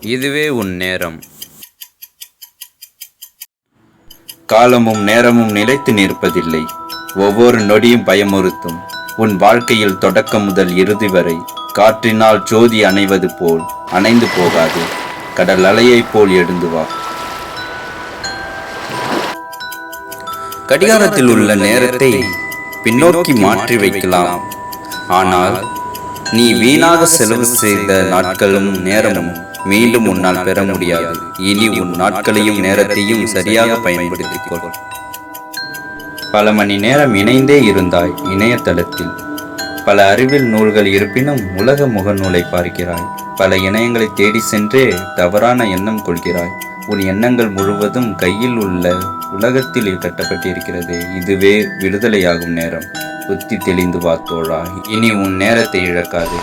இதுவே உன் நேரம். காலமும் நேரமும் நிலைத்து நிற்பதில்லை. ஒவ்வொரு நொடியும் பயமுறுத்தும். உன் வாழ்க்கையில் தொடக்கம் முதல் இறுதி வரை காற்றினால் ஜோதி அணைவது போல் அணைந்து போகாது. கடல் அலையைப் போல் எழுந்து வா. கடிகாரத்தில் உள்ள நேரத்தை பின்னோக்கி மாற்றி வைக்கலாம். ஆனால் நீ வீணாக செலவு செய்த நாட்களும் நேரமும் மீண்டும் உன்னால் பெற முடியாது. இனி உன் நாட்களையும் நேரத்தையும் சரியாக பயன்படுத்திக் கொள் பல மணி நேரம் இணைந்தே இருந்தாய் இணையதளத்தில். பல அறிவியல் நூல்கள் இருப்பினும் உலக முகநூலை பார்க்கிறாய். பல இணையங்களை தேடி சென்றே தவறான எண்ணம் கொள்கிறாய். உன் எண்ணங்கள் முழுவதும் கையில் உள்ள உலகத்தில் கட்டப்பட்டிருக்கிறது. இதுவே விடுதலையாகும் நேரம். புத்தி தெளிந்து வா தோழா இனி உன் நேரத்தை இழக்காது.